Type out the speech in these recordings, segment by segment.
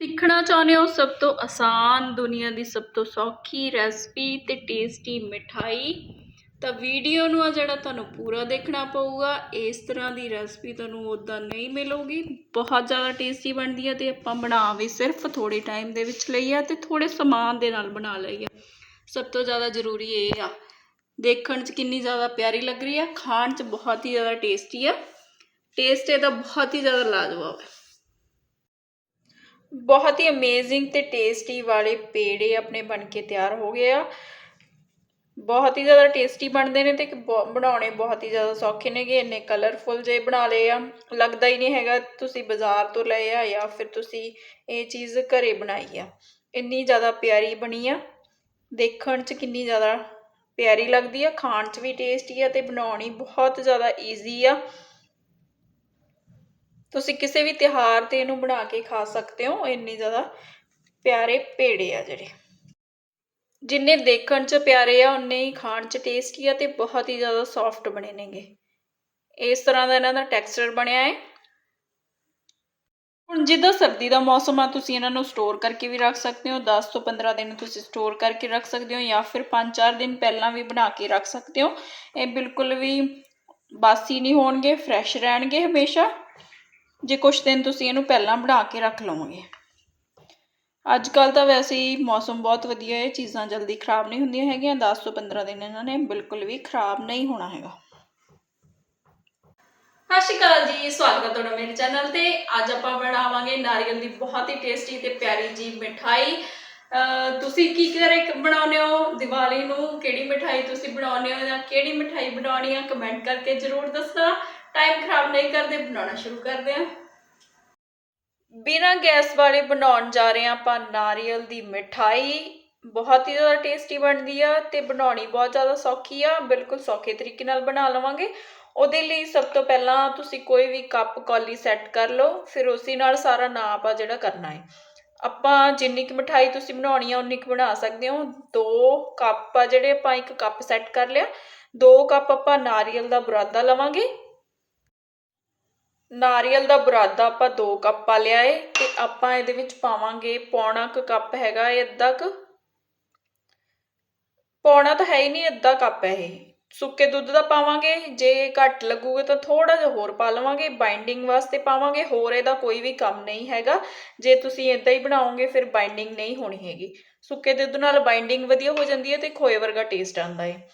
ਸਿੱਖਣਾ ਚਾਹੁੰਦੇ ਹੋ, ਸਭ ਤੋਂ ਆਸਾਨ ਦੁਨੀਆ ਦੀ ਸਭ ਤੋਂ ਸੌਖੀ ਰੈਸਪੀ ਤੇ ਟੇਸਟੀ ਮਿਠਾਈ। ਤਾਂ ਵੀਡੀਓ ਨੂੰ ਆ ਜਿਹੜਾ ਤੁਹਾਨੂੰ ਪੂਰਾ ਦੇਖਣਾ ਪਊਗਾ, ਇਸ ਤਰ੍ਹਾਂ ਦੀ ਰੈਸਪੀ ਤੁਹਾਨੂੰ ਉੱਦਾਂ ਨਹੀਂ ਮਿਲੂਗੀ। ਬਹੁਤ ਜ਼ਿਆਦਾ ਟੇਸਟੀ ਬਣਦੀ ਹੈ ਤੇ ਆਪਾਂ ਬਣਾ ਵੀ ਸਿਰਫ ਥੋੜੇ ਟਾਈਮ ਦੇ ਵਿੱਚ ਲਈ ਆ ਤੇ ਥੋੜੇ ਸਮਾਨ ਦੇ ਨਾਲ ਬਣਾ ਲਈ ਆ। ਸਭ ਤੋਂ ਜ਼ਿਆਦਾ ਜ਼ਰੂਰੀ ਇਹ ਆ, ਦੇਖਣ 'ਚ ਕਿੰਨੀ ਜ਼ਿਆਦਾ ਪਿਆਰੀ ਲੱਗ ਰਹੀ ਆ, ਖਾਣ 'ਚ ਬਹੁਤ ਹੀ ਜ਼ਿਆਦਾ ਟੇਸਟੀ ਆ। ਟੇਸਟ ਇਹਦਾ ਬਹੁਤ ਹੀ ਜ਼ਿਆਦਾ ਲਾਜਵਾਬ ਹੈ। ਬਹੁਤ ਹੀ ਅਮੇਜ਼ਿੰਗ ਤੇ ਟੇਸਟੀ ਵਾਲੇ ਪੇੜੇ ਆਪਣੇ ਬਣ ਕੇ ਤਿਆਰ ਹੋ ਗਏ ਆ। ਬਹੁਤ ਹੀ ਜ਼ਿਆਦਾ ਟੇਸਟੀ ਬਣਦੇ ਨੇ ਤੇ ਇੱਕ ਬਣਾਉਣੇ ਬਹੁਤ ਹੀ ਜ਼ਿਆਦਾ ਸੌਖੇ ਨੇਗੇ, ਇੰਨੇ ਕਲਰਫੁਲ ਜੇ ਬਣਾ ਲਏ ਆ। ਲੱਗਦਾ ਹੀ ਨਹੀਂ ਹੈਗਾ ਤੁਸੀਂ ਬਾਜ਼ਾਰ ਤੋਂ ਲਏ ਆ ਜਾਂ ਫਿਰ ਤੁਸੀਂ ਇਹ ਚੀਜ਼ ਘਰੇ ਬਣਾਈ ਆ। ਇੰਨੀ ਜ਼ਿਆਦਾ ਪਿਆਰੀ ਬਣੀ ਆ। ਦੇਖਣ 'ਚ ਕਿੰਨੀ ਜ਼ਿਆਦਾ ਪਿਆਰੀ ਲੱਗਦੀ ਆ, ਖਾਣ 'ਚ ਵੀ ਟੇਸਟੀ ਆ ਤੇ ਬਣਾਉਣੀ ਬਹੁਤ ਜ਼ਿਆਦਾ ਈਜ਼ੀ ਆ। ਤੁਸੀਂ ਕਿਸੇ ਵੀ ਤਿਉਹਾਰ ਤੇ ਇਹਨੂੰ ਬਣਾ ਕੇ ਖਾ ਸਕਦੇ ਹੋ, ਇੰਨੇ ਜ਼ਿਆਦਾ ਪਿਆਰੇ ਪੇੜੇ ਆ ਜਿਹੜੇ। ਜਿੰਨੇ ਦੇਖਣ 'ਚ ਪਿਆਰੇ ਆ ਉਨੇ ਹੀ ਖਾਣ 'ਚ ਟੇਸਟੀ ਆ ਤੇ ਬਹੁਤ ਹੀ ਜ਼ਿਆਦਾ ਸੌਫਟ ਬਣੇ ਨੇਗੇ। ਇਸ ਤਰ੍ਹਾਂ ਦਾ ਇਹਨਾਂ ਦਾ ਟੈਕਸਚਰ ਬਣਿਆ ਹੈ ਹੁਣ ਜਿੱਦਾਂ ਸਰਦੀ ਦਾ ਮੌਸਮ ਆ, ਤੁਸੀਂ ਇਹਨਾਂ ਨੂੰ ਸਟੋਰ ਕਰਕੇ ਵੀ ਰੱਖ ਸਕਦੇ ਹੋ 10 ਤੋਂ 15 ਦਿਨ ਤੁਸੀਂ ਸਟੋਰ ਕਰਕੇ ਰੱਖ ਸਕਦੇ ਹੋ ਜਾਂ ਫਿਰ 5-4 ਦਿਨ ਪਹਿਲਾਂ ਵੀ ਬਣਾ ਕੇ ਰੱਖ ਸਕਦੇ ਹੋ। ਇਹ ਬਿਲਕੁਲ ਵੀ ਬਾਸੀ ਨਹੀਂ ਹੋਣਗੇ ਫਰੈਸ਼ ਰਹਿਣਗੇ ਹਮੇਸ਼ਾ। ਜੇ ਕੁਝ ਦਿਨ ਤੁਸੀਂ ਇਹਨੂੰ ਪਹਿਲਾਂ ਬਣਾ ਕੇ ਰੱਖ ਲਵੋਗੇ। ਅੱਜ ਕੱਲ ਤਾਂ ਵੈਸੇ ਹੀ ਮੌਸਮ ਬਹੁਤ ਵਧੀਆ ਹੈ, ਚੀਜ਼ਾਂ ਜਲਦੀ ਖਰਾਬ ਨਹੀਂ ਹੁੰਦੀਆਂ ਹੈਗੀਆਂ 10 ਤੋਂ 15 ਦਿਨ ਇਹਨਾਂ ਨੇ ਬਿਲਕੁਲ ਵੀ ਖਰਾਬ ਨਹੀਂ ਹੋਣਾ ਹੈਗਾ। ਸਤਿ ਸ਼੍ਰੀ ਅਕਾਲ ਜੀ, ਸਵਾਗਤ ਹੈ ਤੁਹਾਡਾ ਮੇਰੇ ਚੈਨਲ ਤੇ। ਅੱਜ ਆਪਾਂ ਬਣਾਵਾਂਗੇ ਨਾਰੀਅਲ ਦੀ ਬਹੁਤ ਹੀ ਟੇਸਟੀ ਤੇ ਪਿਆਰੀ ਜੀ ਮਿਠਾਈ। ਅਹ, ਤੁਸੀਂ ਕੀ ਕਰੇ ਬਣਾਉਂਦੇ ਹੋ? ਦੀਵਾਲੀ ਨੂੰ ਕਿਹੜੀ ਮਿਠਾਈ ਤੁਸੀਂ ਬਣਾਉਂਦੇ ਹੋ ਜਾਂ ਕਿਹੜੀ ਮਿਠਾਈ ਬਣਾਉਣੀ ਆ? ਕਮੈਂਟ ਕਰਕੇ ਜ਼ਰੂਰ ਦੱਸਣਾ। ਟਾਈਮ ਖਰਾਬ ਨਹੀਂ ਕਰਦੇ, ਬਣਾਉਣਾ ਸ਼ੁਰੂ ਕਰਦੇ ਹਾਂ। ਬਿਨਾਂ ਗੈਸ ਵਾਲੇ ਬਣਾਉਣ ਜਾ ਰਹੇ ਹਾਂ ਆਪਾਂ ਨਾਰੀਅਲ ਦੀ ਮਿਠਾਈ। ਬਹੁਤ ਹੀ ਜ਼ਿਆਦਾ ਟੇਸਟੀ ਬਣਦੀ ਆ ਤੇ ਬਣਾਉਣੀ ਬਹੁਤ ਜ਼ਿਆਦਾ ਸੌਖੀ ਆ। ਬਿਲਕੁਲ ਸੌਖੇ ਤਰੀਕੇ ਨਾਲ ਬਣਾ ਲਵਾਂਗੇ। ਉਹਦੇ ਲਈ ਸਭ ਤੋਂ ਪਹਿਲਾਂ ਤੁਸੀਂ ਕੋਈ ਵੀ ਕੱਪ ਕੌਲੀ ਸੈੱਟ ਕਰ ਲਓ, ਫਿਰ ਉਸੇ ਨਾਲ ਸਾਰਾ ਨਾਪ ਆ ਜਿਹੜਾ ਕਰਨਾ ਹੈ। ਆਪਾਂ ਜਿੰਨੀ ਕੁ ਮਿਠਾਈ ਤੁਸੀਂ ਬਣਾਉਣੀ ਆ, ਉਨੀ ਕੁ ਬਣਾ ਸਕਦੇ ਹੋ। ਦੋ ਕੱਪ ਆ ਜਿਹੜੇ ਆਪਾਂ ਇੱਕ ਕੱਪ ਸੈੱਟ ਕਰ ਲਿਆ। ਦੋ ਕੱਪ ਆਪਾਂ ਨਾਰੀਅਲ ਦਾ ਬੁਰਾਦਾ ਲਵਾਂਗੇ। ਨਾਰੀਅਲ ਦਾ ਬੁਰਾਦਾ ਆਪਾਂ 2 ਕੱਪ ਪਾ ਲਿਆ ਏ ਤੇ ਆਪਾਂ ਇਹਦੇ ਵਿੱਚ ਪਾਵਾਂਗੇ ਪੌਣਾ ਕੁ ਕੱਪ ਹੈਗਾ ਏ ਅੱਧਾ ਕੁ। ਪੌਣਾ ਤਾਂ ਹੈ ਹੀ ਨਹੀਂ ਅੱਧਾ ਕੱਪ ਹੈ ਇਹ। ਸੁੱਕੇ ਦੁੱਧ ਦਾ ਪਾਵਾਂਗੇ, ਜੇ ਘੱਟ ਲੱਗੂਗਾ ਤਾਂ ਥੋੜਾ ਜਿਹਾ ਹੋਰ ਪਾ ਲਵਾਂਗੇ। ਬਾਈਂਡਿੰਗ ਵਾਸਤੇ ਪਾਵਾਂਗੇ, ਹੋਰ ਇਹਦਾ ਕੋਈ ਵੀ ਕੰਮ ਨਹੀਂ ਹੈਗਾ। ਜੇ ਤੁਸੀਂ ਇਦਾਂ ਹੀ ਬਣਾਓਗੇ, ਫਿਰ ਬਾਈਂਡਿੰਗ ਨਹੀਂ ਹੋਣੀ ਹੈਗੀ। ਸੁੱਕੇ ਦੁੱਧ ਨਾਲ ਬਾਈਂਡਿੰਗ ਵਧੀਆ ਹੋ ਜਾਂਦੀ ਹੈ ਤੇ ਖੋਏ ਵਰਗਾ ਟੇਸਟ ਆਉਂਦਾ ਹੈ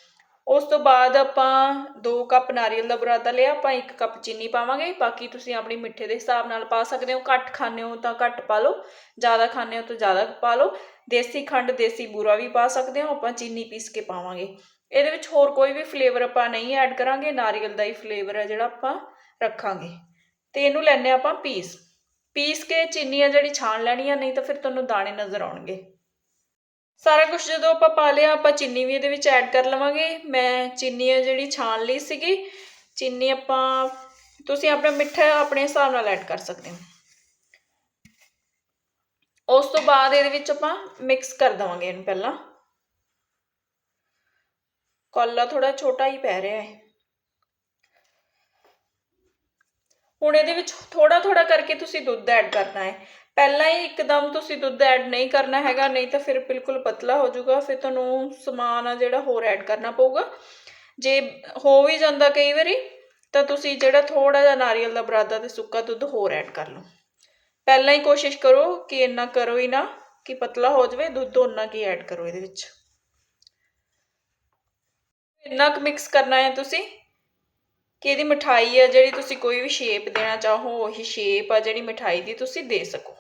ਉਸ ਤੋਂ ਬਾਅਦ ਆਪਾਂ 2 ਕੱਪ ਨਾਰੀਅਲ ਦਾ ਬੁਰਾਦਾ ਲਿਆ, ਆਪਾਂ 1 ਕੱਪ ਚੀਨੀ ਪਾਵਾਂਗੇ, ਬਾਕੀ ਤੁਸੀਂ ਆਪਣੀ ਮਿੱਠੇ ਦੇ ਹਿਸਾਬ ਨਾਲ ਪਾ ਸਕਦੇ ਹੋ। ਘੱਟ ਖਾਣੇ ਹੋ ਤਾਂ ਘੱਟ ਪਾ ਲਓ, ਜ਼ਿਆਦਾ ਖਾਣੇ ਹੋ ਤਾਂ ਜ਼ਿਆਦਾ ਪਾ ਲਓ। ਦੇਸੀ ਖੰਡ, ਦੇਸੀ ਬੂਰਾ ਵੀ ਪਾ ਸਕਦੇ ਹੋ, ਆਪਾਂ ਚੀਨੀ ਪੀਸ ਕੇ ਪਾਵਾਂਗੇ। ਇਹਦੇ ਵਿੱਚ ਹੋਰ ਕੋਈ ਵੀ ਫਲੇਵਰ ਆਪਾਂ ਨਹੀਂ ਐਡ ਕਰਾਂਗੇ, ਨਾਰੀਅਲ ਦਾ ਹੀ ਫਲੇਵਰ ਹੈ ਜਿਹੜਾ ਆਪਾਂ ਰੱਖਾਂਗੇ। ਤੇ ਇਹਨੂੰ ਲੈਣੇ ਆਪਾਂ ਪੀਸ। ਪੀਸ ਕੇ ਚੀਨੀ ਆ ਜਿਹੜੀ ਛਾਣ ਲੈਣੀ ਆ ਨਹੀਂ ਤਾਂ ਫਿਰ ਤੁਹਾਨੂੰ ਦਾਣੇ ਨਜ਼ਰ ਆਉਣਗੇ। ਸਾਰਾ ਕੁਝ ਜਦੋਂ ਆਪਾਂ ਪਾ ਲਿਆ, ਆਪਾਂ ਚੀਨੀ ਵੀ ਇਹਦੇ ਵਿੱਚ ਐਡ ਕਰ ਲਵਾਂਗੇ। ਮੈਂ ਚੀਨੀ ਆ ਜਿਹੜੀ ਛਾਣ ਲਈ ਸੀਗੀ, ਚੀਨੀ ਆਪਾਂ, ਤੁਸੀਂ ਆਪਣਾ ਮਿੱਠਾ ਆਪਣੇ ਹਿਸਾਬ ਨਾਲ ਐਡ ਕਰ ਸਕਦੇ ਹੋ। ਉਸ ਤੋਂ ਬਾਅਦ ਇਹਦੇ ਵਿੱਚ ਆਪਾਂ ਮਿਕਸ ਕਰ ਦਵਾਂਗੇ ਇਹਨੂੰ ਪਹਿਲਾਂ। ਕੋਲਾ ਥੋੜਾ ਛੋਟਾ ਹੀ ਪੈ ਰਿਹਾ ਹੈ। ਹੁਣ ਇਹਦੇ ਵਿੱਚ ਥੋੜਾ ਥੋੜਾ ਕਰਕੇ ਤੁਸੀਂ ਦੁੱਧ ਐਡ ਕਰਨਾ ਹੈ। ਪਹਿਲਾਂ ਹੀ ਇੱਕਦਮ ਤੁਸੀਂ ਦੁੱਧ ਐਡ ਨਹੀਂ ਕਰਨਾ ਹੈਗਾ, ਨਹੀਂ ਤਾਂ ਫਿਰ ਬਿਲਕੁਲ ਪਤਲਾ ਹੋ ਜਾਊਗਾ, ਫਿਰ ਤੁਹਾਨੂੰ ਸਮਾਨ ਆ ਜਿਹੜਾ ਹੋਰ ਐਡ ਕਰਨਾ ਪਊਗਾ। ਜੇ ਹੋ ਵੀ ਜਾਂਦਾ ਕਈ ਵਾਰੀ, ਤਾਂ ਤੁਸੀਂ ਜਿਹੜਾ ਥੋੜਾ ਜਿਹਾ ਨਾਰੀਅਲ ਦਾ ਬਰਾਦਾ ਤੇ ਸੁੱਕਾ ਦੁੱਧ ਹੋਰ ਐਡ ਕਰ ਲਓ। ਪਹਿਲਾਂ ਹੀ ਕੋਸ਼ਿਸ਼ ਕਰੋ ਕਿ ਇੰਨਾ ਕਰੋ ਹੀ ਨਾ, ਕਿ ਪਤਲਾ ਹੋ ਜਾਵੇ, ਦੁੱਧ ਉਹਨਾਂ ਕੀ ਐਡ ਕਰੋ ਇਹਦੇ ਵਿੱਚ। ਇੰਨਾ ਕੁ ਮਿਕਸ ਕਰਨਾ ਹੈ ਤੁਸੀਂ, ਕਿ ਇਹਦੀ ਮਿਠਾਈ ਆ ਜਿਹੜੀ ਤੁਸੀਂ ਕੋਈ ਵੀ ਸ਼ੇਪ ਦੇਣਾ ਚਾਹੋ, ਉਹੀ ਸ਼ੇਪ ਆ ਜਿਹੜੀ ਮਿਠਾਈ ਦੀ ਤੁਸੀਂ ਦੇ ਸਕੋ।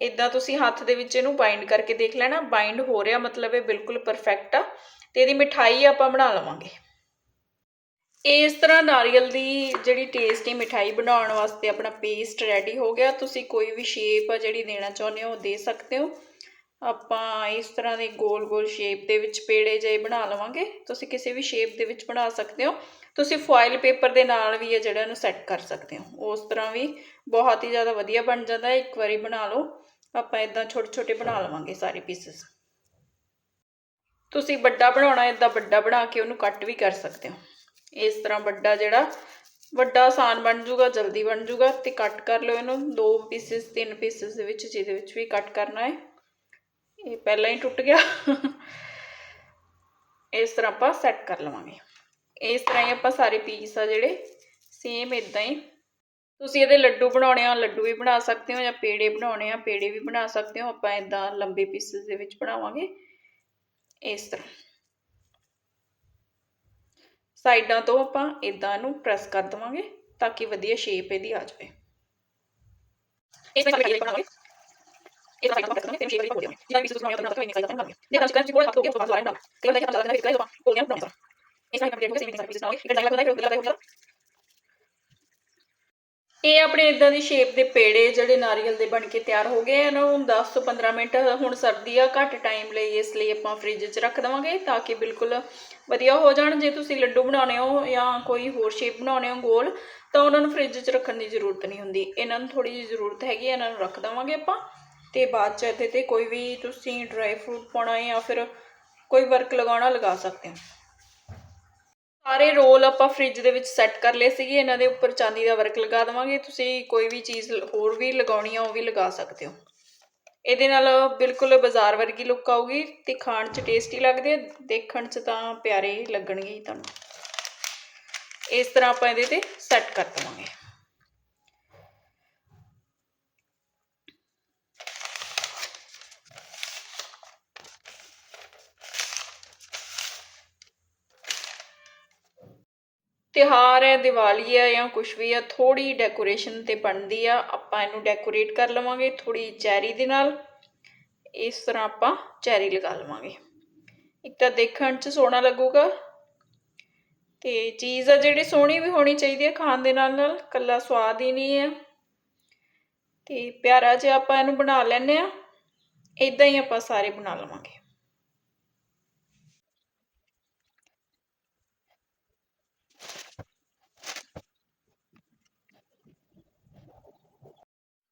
ਇਦਾਂ ਤੁਸੀਂ ਹੱਥ ਦੇ ਵਿੱਚ ਇਹਨੂੰ ਬਾਈਂਡ ਕਰਕੇ ਦੇਖ ਲੈਣਾ ਬਾਈਂਡ ਹੋ ਰਿਹਾ ਮਤਲਬ ਇਹ ਬਿਲਕੁਲ ਪਰਫੈਕਟ ਆ, ਤੇ ਇਹਦੀ ਮਿਠਾਈ ਆਪਾਂ ਬਣਾ ਲਵਾਂਗੇ। ਇਸ ਤਰ੍ਹਾਂ ਨਾਰੀਅਲ ਦੀ ਜਿਹੜੀ ਟੇਸਟੀ ਮਿਠਾਈ ਬਣਾਉਣ ਵਾਸਤੇ ਆਪਣਾ ਪੇਸਟ ਰੈਡੀ ਹੋ ਗਿਆ। ਤੁਸੀਂ ਕੋਈ ਵੀ ਸ਼ੇਪ ਆ ਜਿਹੜੀ ਦੇਣਾ ਚਾਹੁੰਦੇ ਹੋ, ਉਹ ਦੇ ਸਕਦੇ ਹੋ। ਆਪਾਂ ਇਸ ਤਰ੍ਹਾਂ ਦੇ ਗੋਲ ਗੋਲ ਸ਼ੇਪ ਦੇ ਵਿੱਚ ਪੇੜੇ ਜਿਹੇ ਬਣਾ ਲਵਾਂਗੇ। ਤੁਸੀਂ ਕਿਸੇ ਵੀ ਸ਼ੇਪ ਦੇ ਵਿੱਚ ਬਣਾ ਸਕਦੇ ਹੋ। ਤੁਸੀਂ ਫੋਇਲ ਪੇਪਰ ਦੇ ਨਾਲ ਵੀ ਇਹ ਜਿਹੜਾ ਇਹਨੂੰ ਸੈੱਟ ਕਰ ਸਕਦੇ ਹੋ। ਉਸ ਤਰ੍ਹਾਂ ਵੀ ਬਹੁਤ ਹੀ ਜ਼ਿਆਦਾ ਵਧੀਆ ਬਣ ਜਾਂਦਾ ਹੈ। ਇੱਕ ਵਾਰੀ ਬਣਾ ਲਓ। ਆਪਾਂ ਇਦਾਂ ਛੋਟੇ ਛੋਟੇ ਬਣਾ ਲਵਾਂਗੇ ਸਾਰੇ ਪੀਸਸ ਤੁਸੀਂ ਵੱਡਾ ਬਣਾਉਣਾ ਇਦਾਂ ਵੱਡਾ ਬਣਾ ਕੇ ਉਹਨੂੰ ਕੱਟ ਵੀ ਕਰ ਸਕਦੇ ਹੋ। ਇਸ ਤਰ੍ਹਾਂ ਵੱਡਾ ਜਿਹੜਾ, ਵੱਡਾ ਆਸਾਨ ਬਣ ਜੂਗਾ ਜਲਦੀ ਬਣ ਜੂਗਾ ਤੇ ਕੱਟ ਕਰ ਲਓ ਇਹਨੂੰ। ਦੋ ਪੀਸਿਸ ਤਿੰਨ ਪੀਸਿਸ ਦੇ ਵਿੱਚ, ਜਿਹਦੇ ਵਿੱਚ ਵੀ ਕੱਟ ਕਰਨਾ ਹੈ। ਇਹ ਪਹਿਲਾਂ ਹੀ ਟੁੱਟ ਗਿਆ। ਇਸ ਤਰ੍ਹਾਂ ਆਪਾਂ ਸੈੱਟ ਕਰ ਲਵਾਂਗੇ। ਇਸ ਤਰ੍ਹਾਂ ਹੀ ਆਪਾਂ ਸਾਰੇ ਪੀਸ ਆ ਜਿਹੜੇ ਸੇਮ ਇਦਾਂ ਹੀ ਤੁਸੀਂ ਇਹਦੇ ਲੱਡੂ ਬਣਾਉਣੇ ਆ ਲੱਡੂ ਵੀ ਬਣਾ ਸਕਦੇ ਹੋ ਜਾਂ ਪੇੜੇ ਬਣਾਉਣੇ ਆ ਪੇੜੇ ਵੀ ਬਣਾ ਸਕਦੇ ਹੋ ਆਪਾਂ ਇਦਾਂ ਲੰਬੇ ਪੀਸਸ ਦੇ ਵਿੱਚ ਬਣਾਵਾਂਗੇ ਇਸ ਤਰ੍ਹਾਂ ਸਾਈਡਾਂ ਤੋਂ ਆਪਾਂ ਇਦਾਂ ਇਹਨੂੰ ਪ੍ਰੈਸ ਕਰ ਦਵਾਂਗੇ ਤਾਂ ਕਿ ਵਧੀਆ ਸ਼ੇਪ ਇਹਦੀ ਆ ਜਾਵੇ ਇਸ ਤਰ੍ਹਾਂ ਕਰਕੇ ਬਣਾਵਾਂਗੇ ਇਹ ਸਾਈਡ ਤੋਂ ਪ੍ਰੈਸ ਸ਼ੇਪ ਹੋ ਜਾਵੇ ਜਿਵੇਂ ਵੀ ਤੁਸੀਂ ਬਣਾਉਣਾ ਤਾਂ ਇੰਨੀ ਸਾਈਡ ਤੋਂ ਜੇ ਤੁਸੀਂ ਕਹਿੰਦੇ ਕੋਲ ਤੋਂ ਕੇ ਬਾਅਦ ਲਾਈਨ ਕਈ ਵਾਰ ਦੇਖਿਆ ਜਾਂਦਾ ਹੈ ਕਿ ਆਪਾਂ ਕੋਲੀਆਂ ਬਣਾਉਂਦਾ ਇਸ ਤਰ੍ਹਾਂ ਕੰਪਲੀਟ ਹੋ ਗਿਆ ਸੇਮ ਪੀਸ ਨਾਲ ਇੱਕ ਡਾਇਲੌਗ ਹੁੰਦਾ ਹੈ ਫਿਰ ਲੱਗਦਾ ਇਹ ਆਪਣੇ ਇਦਾਂ ਦੀ ਸ਼ੇਪ ਦੇ ਪੇੜੇ ਜਿਹੜੇ ਨਾਰੀਅਲ ਦੇ ਬਣ ਕੇ ਤਿਆਰ ਹੋ ਗਏ ਇਹਨਾਂ ਨੂੰ 10 ਤੋਂ 15 ਮਿੰਟ ਹੁਣ ਸਰਦੀ ਆ ਘੱਟ ਟਾਈਮ ਲਈ ਇਸ ਲਈ ਆਪਾਂ ਫ੍ਰਿਜ 'ਚ ਰੱਖ ਦੇਵਾਂਗੇ ਤਾਂ ਕਿ ਬਿਲਕੁਲ ਵਧੀਆ ਹੋ ਜਾਣ। ਜੇ ਤੁਸੀਂ ਲੱਡੂ ਬਣਾਉਣੇ ਹੋ ਜਾਂ ਕੋਈ ਹੋਰ ਸ਼ੇਪ ਬਣਾਉਣੇ ਹੋ ਗੋਲ ਤਾਂ ਉਹਨਾਂ ਨੂੰ ਫ੍ਰਿਜ 'ਚ ਰੱਖਣ ਦੀ ਜ਼ਰੂਰਤ ਨਹੀਂ ਹੁੰਦੀ। ਇਹਨਾਂ ਨੂੰ ਥੋੜੀ ਜਿਹੀ ਜ਼ਰੂਰਤ ਹੈਗੀ ਹੈ, ਇਹਨਾਂ ਨੂੰ ਰੱਖ ਦੇਵਾਂਗੇ ਆਪਾਂ। ਤੇ ਬਾਅਦ 'ਚ ਇਹਦੇ ਤੇ ਕੋਈ ਵੀ ਤੁਸੀਂ ਡਰਾਈ ਫਰੂਟ ਪਾਉਣਾ ਹੈ ਜਾਂ ਫਿਰ ਕੋਈ ਵਰਕ ਲਗਾਉਣਾ ਲਗਾ ਸਕਦੇ ਹੋ। ਸਾਰੇ ਰੋਲ ਆਪਾਂ ਫ੍ਰਿਜ ਦੇ ਵਿੱਚ ਸੈੱਟ ਕਰ ਲਏ ਸੀਗੇ, ਇਹਨਾਂ ਦੇ ਉੱਪਰ ਚਾਂਦੀ ਦਾ ਵਰਕ ਲਗਾ ਦੇਵਾਂਗੇ, ਤੁਸੀਂ ਕੋਈ ਵੀ ਚੀਜ਼ ਹੋਰ ਵੀ ਲਗਾਉਣੀ ਆ, ਉਹ ਵੀ ਲਗਾ ਸਕਦੇ ਹੋ। ਇਹਦੇ ਨਾਲ ਬਿਲਕੁਲ ਬਾਜ਼ਾਰ ਵਰਗੀ ਲੁੱਕ ਆਊਗੀ ਤੇ ਖਾਣ 'ਚ ਟੇਸਟੀ ਲੱਗਦੇ ਆ, ਦੇਖਣ 'ਚ ਤਾਂ ਪਿਆਰੇ ਲੱਗਣਗੇ ਤੁਹਾਨੂੰ। ਇਸ ਤਰ੍ਹਾਂ ਆਪਾਂ ਇਹਦੇ ਤੇ ਸੈੱਟ ਕਰ ਦਵਾਂਗੇ। ਤਿਉਹਾਰ ਹੈ, ਦੀਵਾਲੀ ਹੈ ਜਾਂ ਕੁਝ ਵੀ ਆ ਥੋੜੀ ਡੈਕੋਰੇਸ਼ਨ ਤੇ ਬਣਦੀ ਆ, ਆਪਾਂ ਇਹਨੂੰ ਡੈਕੋਰੇਟ ਕਰ ਲਵਾਂਗੇ ਥੋੜੀ ਚੈਰੀ ਦੇ ਨਾਲ। ਇਸ ਤਰ੍ਹਾਂ ਆਪਾਂ ਚੈਰੀ ਲਗਾ ਲਵਾਂਗੇ। ਇੱਕ ਤਾਂ ਦੇਖਣ 'ਚ ਸੋਹਣਾ ਲੱਗੂਗਾ। ਤੇ ਚੀਜ਼ ਆ ਜਿਹੜੀ ਸੋਹਣੀ ਵੀ ਹੋਣੀ ਚਾਹੀਦੀ ਹੈ ਖਾਣ ਦੇ ਨਾਲ ਨਾਲ, ਕੱਲਾ ਸਵਾਦ ਹੀ ਨਹੀਂ ਹੈ। ਤੇ ਪਿਆਰਾ ਜਿਹਾ ਆਪਾਂ ਇਹਨੂੰ ਬਣਾ ਲੈਨੇ ਆ ਇਦਾਂ ਹੀ ਆਪਾਂ ਸਾਰੇ ਬਣਾ ਲਵਾਂਗੇ।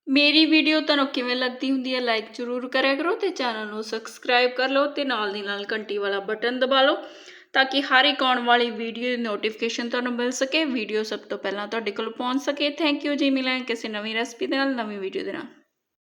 ਮੇਰੀ ਵੀਡੀਓ ਤੁਹਾਨੂੰ ਕਿਵੇਂ ਲੱਗਦੀ ਹੁੰਦੀ ਹੈ ਲਾਈਕ ਜ਼ਰੂਰ ਕਰਿਆ ਕਰੋ ਤੇ ਚੈਨਲ ਨੂੰ ਸਬਸਕ੍ਰਾਈਬ ਕਰ ਲਓ ਤੇ ਨਾਲ ਦੀ ਨਾਲ ਘੰਟੀ ਵਾਲਾ ਬਟਨ ਦਬਾ ਲਓ ਤਾਂ ਕਿ ਹਰ ਇੱਕ ਆਉਣ ਵਾਲੀ ਵੀਡੀਓ ਦੀ ਨੋਟੀਫਿਕੇਸ਼ਨ ਤੁਹਾਨੂੰ ਮਿਲ ਸਕੇ। ਵੀਡੀਓ ਸਭ ਤੋਂ ਪਹਿਲਾਂ ਤੁਹਾਡੇ ਕੋਲ ਪਹੁੰਚ ਸਕੇ। ਥੈਂਕ ਯੂ ਜੀ, ਮਿਲਾਂਗੇ ਕਿਸੇ ਨਵੀਂ ਰੈਸਪੀ ਦੇ ਨਾਲ, ਨਵੀਂ ਵੀਡੀਓ ਦੇ ਨਾਲ।